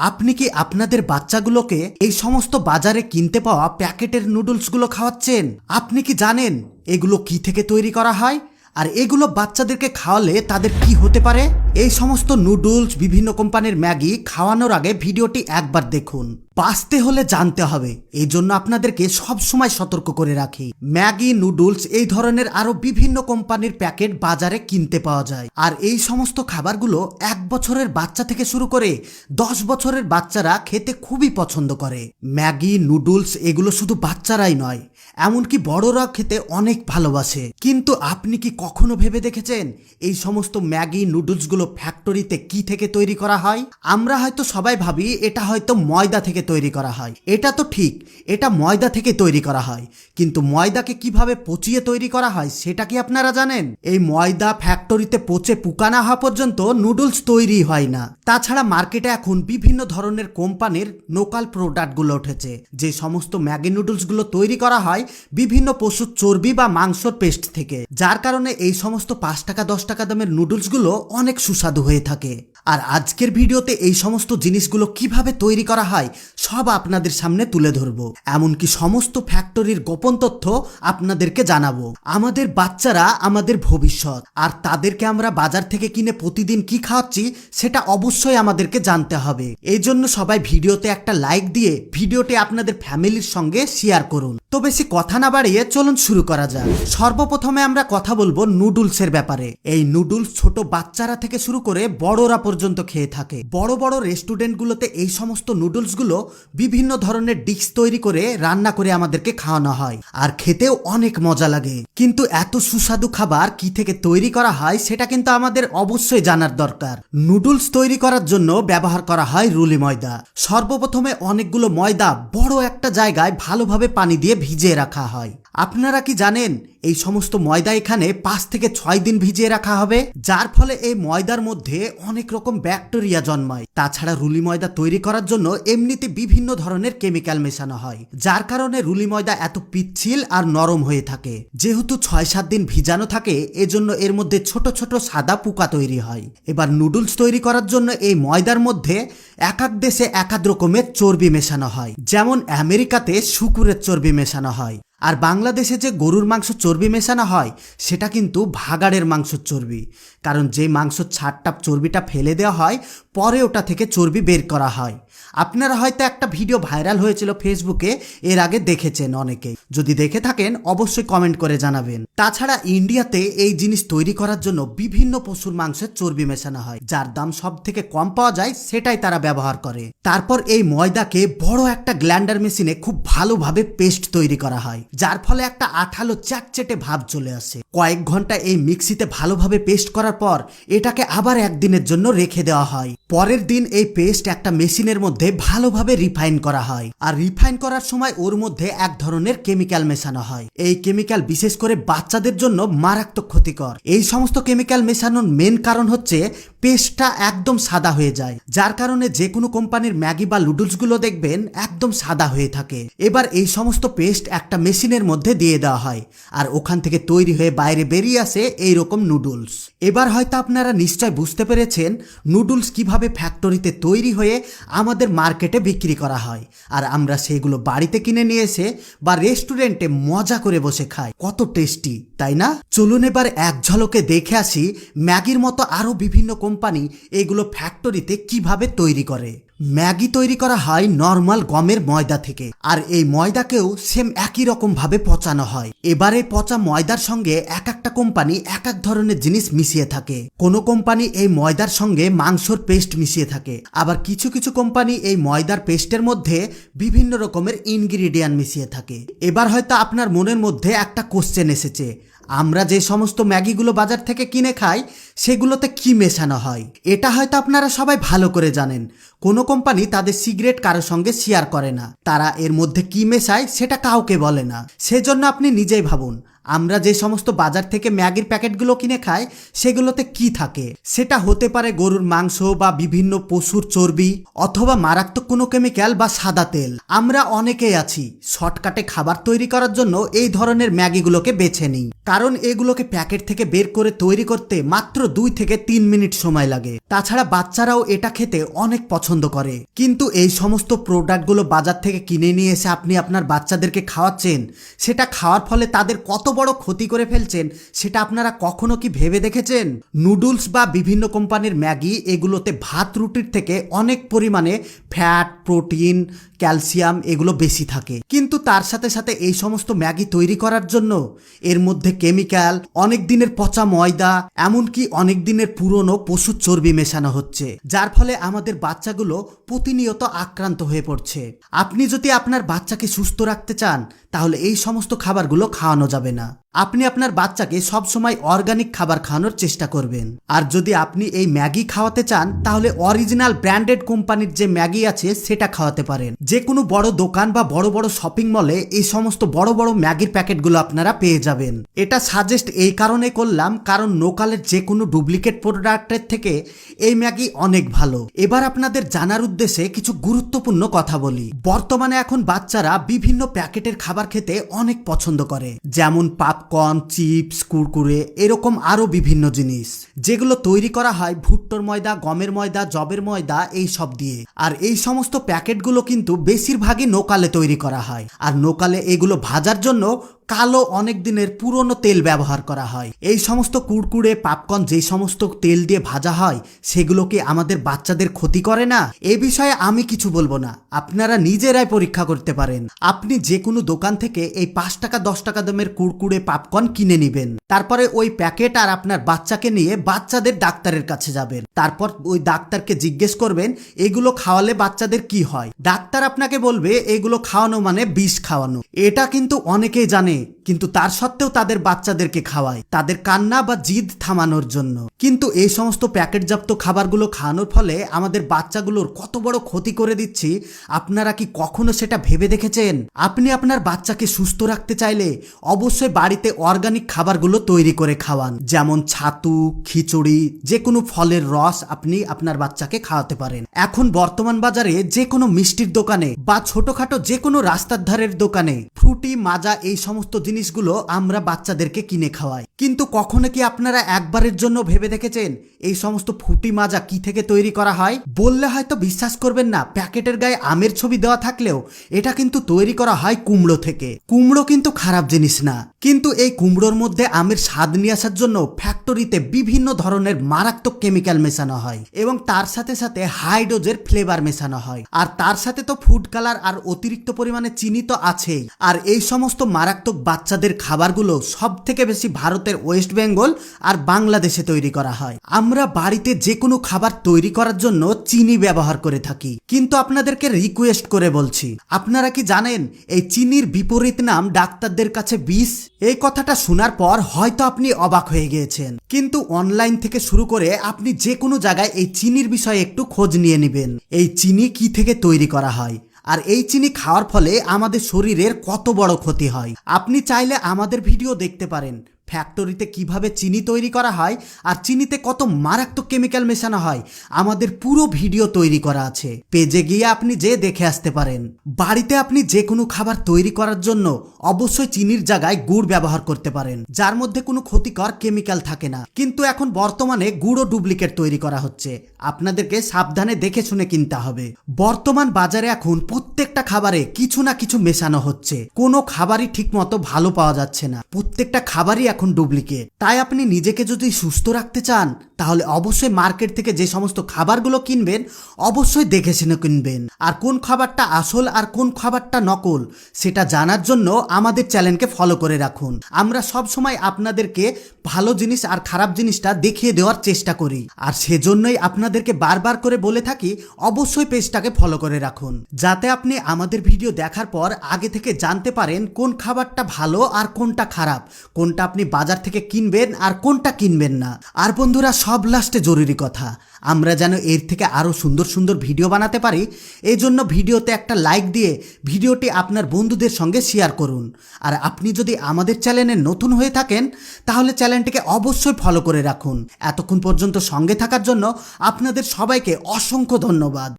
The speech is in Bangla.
আপনি কি আপনাদের বাচ্চাগুলোকে এই সমস্ত বাজারে কিনতে পাওয়া প্যাকেটের নুডলসগুলো খাওয়াচ্ছেন? আপনি কি জানেন এগুলো কি থেকে তৈরি করা হয়? আর এগুলো বাচ্চাদেরকে খাওয়ালে তাদের কি হতে পারে? এই সমস্ত নুডলস বিভিন্ন কোম্পানির ম্যাগি খাওয়ানোর আগে ভিডিওটি একবার দেখুন। বাঁচতে হলে জানতে হবে। এই জন্য আপনাদেরকে সব সময় সতর্ক করে রাখি। ম্যাগি, নুডলস এই ধরনের আরও বিভিন্ন কোম্পানির প্যাকেট বাজারে কিনতে পাওয়া যায়। আর এই সমস্ত খাবারগুলো এক বছরের বাচ্চা থেকে শুরু করে দশ বছরের বাচ্চারা খেতে খুবই পছন্দ করে। ম্যাগি, নুডলস এগুলো শুধু বাচ্চারাই নয় এমনকি বড়রা খেতে অনেক ভালোবাসে। কিন্তু আপনি কি কখনো ভেবে দেখেছেন এই সমস্ত ম্যাগি নুডলসগুলো ফ্যাক্টরিতে কি থেকে তৈরি করা হয়? আমরা হয়তো সবাই ভাবি এটা হয়তো ময়দা থেকে তৈরি করা হয়। এটা তো ঠিক, এটা ময়দা থেকে তৈরি করা হয়। কিন্তু ময়দাকে কীভাবে পচিয়ে তৈরি করা হয় সেটা কি আপনারা জানেন? এই ময়দা ফ্যাক্টরিতে পচে পুকানা হওয়া পর্যন্ত নুডলস তৈরি হয় না। তাছাড়া মার্কেটে এখন বিভিন্ন ধরনের কোম্পানির লোকাল প্রোডাক্টগুলো উঠেছে। যে সমস্ত ম্যাগি নুডলসগুলো তৈরি করা হয় বিভিন্ন পশুর চর্বি বা মাংসর পেস্ট থেকে, যার কারণে এই সমস্ত পাঁচ টাকা, দশ টাকা দামের নুডলসগুলো অনেক সুস্বাদু হয়ে থাকে। আর আজকের ভিডিওতে এই সমস্ত জিনিসগুলো কীভাবে তৈরি করা হয়, সব আপনাদের সামনে তুলে ধরবো। এমনকি সমস্ত ফ্যাক্টরির গোপন তথ্য আপনাদেরকে জানাব। আমাদের বাচ্চারা আমাদের ভবিষ্যৎ, আর তাদেরকে আমরা বাজার থেকে কিনে প্রতিদিন কি খাওয়াচ্ছি, সেটা অবশ্যই আমাদেরকে জানতে হবে। এই জন্য সবাই ভিডিওতে একটা লাইক দিয়ে ভিডিওটি আপনাদের ফ্যামিলির সঙ্গে শেয়ার করুন। তো বেশি কথা না বাড়িয়ে চলুন শুরু করা যাক। সর্বপ্রথমে আমরা কথা বলব নুডলসের ব্যাপারে। এই নুডলস ছোট বাচ্চারা থেকে শুরু করে বড়রা পর্যন্ত খেয়ে থাকে। বড় বড় রেস্টুরেন্টগুলোতে এই সমস্ত নুডলসগুলো বিভিন্ন ধরনের ডিশ তৈরি করে রান্না করে আমাদেরকে খাওয়ানো হয়। আর খেতেও অনেক মজা লাগে। কিন্তু এত সুস্বাদু খাবার কি থেকে তৈরি করা হয় সেটা কিন্তু আমাদের অবশ্যই জানার দরকার। নুডলস তৈরি করার জন্য ব্যবহার করা হয় রুলি ময়দা। সর্বপ্রথমে অনেকগুলো ময়দা বড় একটা জায়গায় ভালোভাবে পানি দিয়ে ভিজিয়ে রাখা হয়। আপনারা কি জানেন এই সমস্ত ময়দা এখানে পাঁচ থেকে ছয় দিন ভিজিয়ে রাখা হবে? যার ফলে এই ময়দার মধ্যে অনেক রকম ব্যাকটেরিয়া জন্মায়। তাছাড়া রুলি ময়দা তৈরি করার জন্য এমনিতে বিভিন্ন ধরনের কেমিক্যাল মেশানো হয়, যার কারণে রুলি ময়দা এত পিচ্ছিল আর নরম হয়ে থাকে। যেহেতু ছয় সাত দিন ভিজানো থাকে, এজন্য এর মধ্যে ছোট ছোট সাদা পোকা তৈরি হয়। এবার নুডলস তৈরি করার জন্য এই ময়দার মধ্যে এক এক দেশে এক এক রকমের চর্বি মেশানো হয়, যেমন আমেরিকাতে শুকুরের চর্বি মেশানো হয়। আর বাংলাদেশে যে গরুর মাংস চর্বি মেশানো হয়, সেটা কিন্তু ভাগাড়ের মাংসর চর্বি। কারণ যে মাংস ছাড়টা চর্বিটা ফেলে দেওয়া হয়, পরে ওটা থেকে চর্বি বের করা হয়। আপনারা হয়তো একটা ভিডিও ভাইরাল হয়েছিল ফেসবুকে, এর আগে দেখেছেন অনেকেই। যদি দেখে থাকেন, অবশ্যই কমেন্ট করে জানাবেন। তাছাড়া ইন্ডিয়াতে এই জিনিস তৈরি করার জন্য বিভিন্ন পশুর মাংসের চর্বি মেশানো হয়। যার দাম সব থেকে কম পাওয়া যায়, সেটাই তারা ব্যবহার করে। তারপর এই ময়দাকে বড় একটা গ্ল্যান্ডার মেশিনে খুব ভালোভাবে পেস্ট তৈরি করা হয়। যার ফলে একটা আঠালো চ্যাটচেটে ভাব চলে আসে। কয়েক ঘণ্টা এই মিক্সিতে ভালোভাবে পেস্ট করার পর এটাকে আবার একদিনের জন্য রেখে দেওয়া হয়। পরের দিন এই পেস্ট একটা মেশিনের মধ্যে ভালোভাবে রিফাইন করা হয়। আর রিফাইন করার সময় ওর মধ্যে এক ধরনের কেমিক্যাল মেশানো হয়। এই কেমিক্যাল বিশেষ করে বাচ্চাদের জন্য মারাত্মক ক্ষতিকর। এই সমস্ত কেমিক্যাল মেশানোর মেন কারণ হচ্ছে পেস্টটা একদম সাদা হয়ে যায়। যার কারণে যে কোনো কোম্পানির ম্যাগি বা লুডলসগুলো দেখবেন একদম সাদা হয়ে থাকে। এবার এই সমস্ত পেস্ট একটা মেশিনের মধ্যে দিয়ে দেওয়া হয় আর ওখান থেকে তৈরি হয়ে বাইরে বেরিয়ে আসে এই রকম নুডলস। এবার হয়তো আপনারা নিশ্চয় বুঝতে পেরেছেন নুডলস কীভাবে ফ্যাক্টরিতে তৈরি হয়ে আমাদের মার্কেটে বিক্রি করা হয় আর আমরা সেগুলো বাড়িতে কিনে নিয়ে এসে বা রেস্টুরেন্টে মজা করে বসে খাই। কত টেস্টি, তাই না? চলুন এবার এক ঝলকে দেখে আসি ম্যাগির মতো আরও বিভিন্ন কোম্পানি এগুলো ফ্যাক্টরিতে কীভাবে তৈরি করে? ম্যাগি তৈরি করা হয় নর্মাল গমের ময়দা থেকে। আর এই ময়দাকেও সেম একই রকম ভাবে পচানো হয়। এবারে পচা ময়দার সঙ্গে এক একটা কোম্পানি এক এক ধরনের জিনিস মিশিয়ে থাকে। কোনো কোম্পানি এই ময়দার সঙ্গে মাংসর পেস্ট মিশিয়ে থাকে। আবার কিছু কিছু কোম্পানি এই ময়দার পেস্টের মধ্যে বিভিন্ন রকমের ইনগ্রিডিয়েন্ট মিশিয়ে থাকে। এবার হয়তো আপনার মনের মধ্যে একটা কোশ্চেন এসেছে। আমরা যে সমস্ত ম্যাগিগুলো বাজার থেকে কিনে খাই, সেগুলোতে কি মেশানো হয়? এটা হয়তো আপনারা সবাই ভালো করে জানেন। কোনো কোম্পানি তাদের সিগারেট কারোর সঙ্গে শেয়ার করে না। তারা এর মধ্যে কি মেশায় সেটা কাউকে বলে না। সেজন্য আপনি নিজেই ভাবুন আমরা যে সমস্ত বাজার থেকে ম্যাগির প্যাকেটগুলো কিনে খাই, সেগুলোতে কি থাকে? সেটা হতে পারে গরুর মাংস বা বিভিন্ন পশুর চর্বি, অথবা মারাত্মক কোনো কেমিক্যাল বা সাদা তেল। আমরা অনেকেই আছি, শর্টকাটে খাবার তৈরি করার জন্য এই ধরনের ম্যাগিগুলোকে বেছে নিই। কারণ এগুলোকে প্যাকেট থেকে বের করে তৈরি করতে মাত্র দুই থেকে তিন মিনিট সময় লাগে। তাছাড়া বাচ্চারাও এটা খেতে অনেক পছন্দ করে। কিন্তু এই সমস্ত প্রোডাক্টগুলো বাজার থেকে কিনে নিয়ে এসে আপনি আপনার বাচ্চাদেরকে খাওয়াচ্ছেন, সেটা খাওয়ার ফলে তাদের কত বড় ক্ষতি করে ফেলছেন, সেটা আপনারা কখনো কি ভেবে দেখেছেন? নুডলস বা বিভিন্ন কোম্পানির ম্যাগি এগুলোতে ভাত রুটির থেকে অনেক পরিমাণে ফ্যাট, প্রোটিন, ক্যালসিয়াম এগুলো বেশি থাকে। কিন্তু তার সাথে সাথে এই সমস্ত ম্যাগি তৈরি করার জন্য এর মধ্যে কেমিক্যাল, অনেক দিনের পচা ময়দা, এমনকি অনেক দিনের পুরনো পশুর চর্বি মেশানো হচ্ছে, যার ফলে আমাদের বাচ্চাগুলো প্রতিনিয়ত আক্রান্ত হয়ে পড়ছে। আপনি যদি আপনার বাচ্চাকে সুস্থ রাখতে চান, তাহলে এই সমস্ত খাবারগুলো খাওয়ানো যাবে না। আপনি আপনার বাচ্চাকে সবসময় অর্গানিক খাবার খাওয়ানোর চেষ্টা করবেন। আর যদি আপনি এই ম্যাগি খাওয়াতে চান, তাহলে অরিজিনাল ব্র্যান্ডেড কোম্পানির যে ম্যাগি আছে, সেটা খাওয়াতে পারেন। যে কোনো বড় দোকান বা বড় বড় শপিং মলে এই সমস্ত বড় বড় ম্যাগির প্যাকেটগুলো আপনারা পেয়ে যাবেন। এটা সাজেস্ট এই কারণে করলাম, কারণ নোকালের যে কোনো ডুপ্লিকেট প্রোডাক্টের থেকে এই ম্যাগি অনেক ভালো। এবার আপনাদের জানার উদ্দেশ্যে কিছু গুরুত্বপূর্ণ কথা বলি। বর্তমানে এখন বাচ্চারা বিভিন্ন প্যাকেটের খাবার খেতে অনেক পছন্দ করে। যেমন পপকর্ন, চিপস, কুরকুরে, এরকম আরও বিভিন্ন জিনিস। যেগুলো তৈরি করা হয় ভুট্টোর ময়দা, গমের ময়দা জবের ময়দা, এই সব দিয়ে। আর এই সমস্ত প্যাকেটগুলো কিন্তু বেশিরভাগই নোকালে তৈরি করা হয়। আর নোকালে এগুলো ভাজার জন্য কালো অনেক দিনের পুরনো তেল ব্যবহার করা হয়। এই সমস্ত কুড়কুড়ে পাপকর্ন যেই সমস্ত তেল দিয়ে ভাজা হয়, সেগুলো কি আমাদের বাচ্চাদের ক্ষতি করে না? এ বিষয়ে আমি কিছু বলব না। আপনারা নিজেরাই পরীক্ষা করতে পারেন। আপনি যে কোনো দোকান থেকে এই পাঁচ টাকা, দশ টাকা দামের কুড়কুড়ে পাপকর্ন কিনে নেবেন। তারপরে ওই প্যাকেট আর আপনার বাচ্চাকে নিয়ে বাচ্চাদের ডাক্তারের কাছে যাবেন। তারপর ওই ডাক্তারকে জিজ্ঞেস করবেন, এগুলো খাওয়ালে বাচ্চাদের কি হয়? ডাক্তার আপনাকে বলবে, এগুলো খাওয়ানো মানে বিষ খাওয়ানো। এটা কিন্তু অনেকেই জানে। কিন্তু তার সত্ত্বেও তাদের বাচ্চাদেরকে খাওয়ায়। তাদের কান্না বা জিদ থামানোর জন্য। কিন্তু এই সমস্ত প্যাকেটজাত খাবারগুলো খাওয়ানোর ফলে আমাদের বাচ্চাগুলোর কত বড় ক্ষতি করে দিচ্ছি, আপনারা কি কখনো সেটা ভেবে দেখেছেন? আপনি আপনার বাচ্চাকে সুস্থ রাখতে চাইলে অবশ্যই বাড়িতে অর্গানিক খাবারগুলো তৈরি করে খাওয়ান। যেমন ছাতু, খিচুড়ি, যে কোনো ফলের রস আপনি আপনার বাচ্চাকে খাওয়াতে পারেন। এখন বর্তমান বাজারে যে কোনো মিষ্টির দোকানে বা ছোটখাটো যে কোনো রাস্তার ধারের দোকানে ফ্রুটি মাজা এই সমস্ত জিনিসগুলো আমরা বাচ্চাদেরকে কিনে খাওয়াই। কিন্তু কখনো কি আপনারা একবারের জন্য ভেবে দেখেছেন এই সমস্ত ফুটি মাজা কি থেকে তৈরি করা হয়? বললে হয়তো বিশ্বাস করবেন না, প্যাকেটের গায়ে আমের ছবি দেওয়া থাকলেও এটা কিন্তু তৈরি করা হয় কুমড়ো থেকে। কুমড়ো কিন্তু খারাপ জিনিস না। কিন্তু এই কুমড়োর মধ্যে আমের স্বাদ নিয়ে আসার জন্য ফ্যাক্টরিতে বিভিন্ন ধরনের মারাত্মক কেমিক্যাল মেশানো হয় এবং তার সাথে সাথে হাই ডোজের ফ্লেভার মেশানো হয়। আর তার সাথে তো ফুড কালার আর অতিরিক্ত পরিমাণে চিনি তো আছেই। আর এই সমস্ত মারাত্মক বাচ্চাদের খাবারগুলো সব থেকে বেশি ভারতের ওয়েস্ট বেঙ্গল আর বাংলাদেশে তৈরি করা হয়। আমরা বাড়িতে যে কোনো খাবার তৈরি করার জন্য চিনি ব্যবহার করে থাকি। কিন্তু আপনাদেরকে রিকোয়েস্ট করে বলছি, আপনারা কি জানেন এই চিনির বিপরীত নাম ডাক্তারদের কাছে বিষ? এই কথাটা শোনার পর হয়তো আপনি অবাক হয়ে গিয়েছেন। কিন্তু অনলাইন থেকে শুরু করে আপনি যে কোনো জায়গায় এই চিনির বিষয়ে একটু খোঁজ নিয়ে নেবেন। এই চিনি কি থেকে তৈরি করা হয়? আর এই চিনি খাওয়ার ফলে আমাদের শরীরের কত বড় ক্ষতি হয়। আপনি চাইলে আমাদের ভিডিও দেখতে পারেন। ফ্যাক্টরিতে কীভাবে চিনি তৈরি করা হয় আর চিনিতে কত মারাত্মক কেমিক্যাল মেশানো হয়, আমাদের পুরো ভিডিও তৈরি করা আছে। পেজে গিয়ে আপনি যে দেখে আসতে পারেন। বাড়িতে আপনি যে কোনো খাবার তৈরি করার জন্য অবশ্যই চিনির জায়গায় গুড় ব্যবহার করতে পারেন, যার মধ্যে কোনো ক্ষতিকর কেমিক্যাল থাকে না। কিন্তু এখন বর্তমানে গুড়ও ডুপ্লিকেট তৈরি করা হচ্ছে। আপনাদেরকে সাবধানে দেখে শুনে কিনতে হবে। বর্তমান বাজারে এখন প্রত্যেকটা খাবারে কিছু না কিছু মেশানো হচ্ছে। কোনো খাবারই ঠিকমতো ভালো পাওয়া যাচ্ছে না। প্রত্যেকটা খাবারই এখন ডুপ্লিকেট। তাই আপনি নিজেকে যদি সুস্থ রাখতে চান, তাহলে অবশ্যই মার্কেট থেকে যে সমস্ত খাবারগুলো কিনবেন, অবশ্যই দেখে শুনে কিনবেন। আর কোন খাবারটা আসল আর কোন খাবারটা নকল, সেটা জানার জন্য আমাদের চ্যানেলকে ফলো করে রাখুন। আমরা সব সময় আপনাদেরকে ভালো জিনিস আর খারাপ জিনিসটা দেখিয়ে দেওয়ার চেষ্টা করি। আর সেজন্যই আপনাদেরকে বারবার করে বলে থাকি, অবশ্যই পেজটাকে ফলো করে রাখুন। যাতে আপনি আমাদের ভিডিও দেখার পর আগে থেকে জানতে পারেন কোন খাবারটা ভালো আর কোনটা খারাপ, কোনটা আপনি বাজার থেকে কিনবেন আর কোনটা কিনবেন না। আর বন্ধুরা, সব লাস্টে জরুরি কথা। আমরা যেন এর থেকে আরও সুন্দর সুন্দর ভিডিও বানাতে পারি, এই জন্য ভিডিওতে একটা লাইক দিয়ে ভিডিওটি আপনার বন্ধুদের সঙ্গে শেয়ার করুন। আর আপনি যদি আমাদের চ্যানেলে নতুন হয়ে থাকেন, তাহলে চ্যানেলটিকে অবশ্যই ফলো করে রাখুন। এতক্ষণ পর্যন্ত সঙ্গে থাকার জন্য আপনাদের সবাইকে অসংখ্য ধন্যবাদ।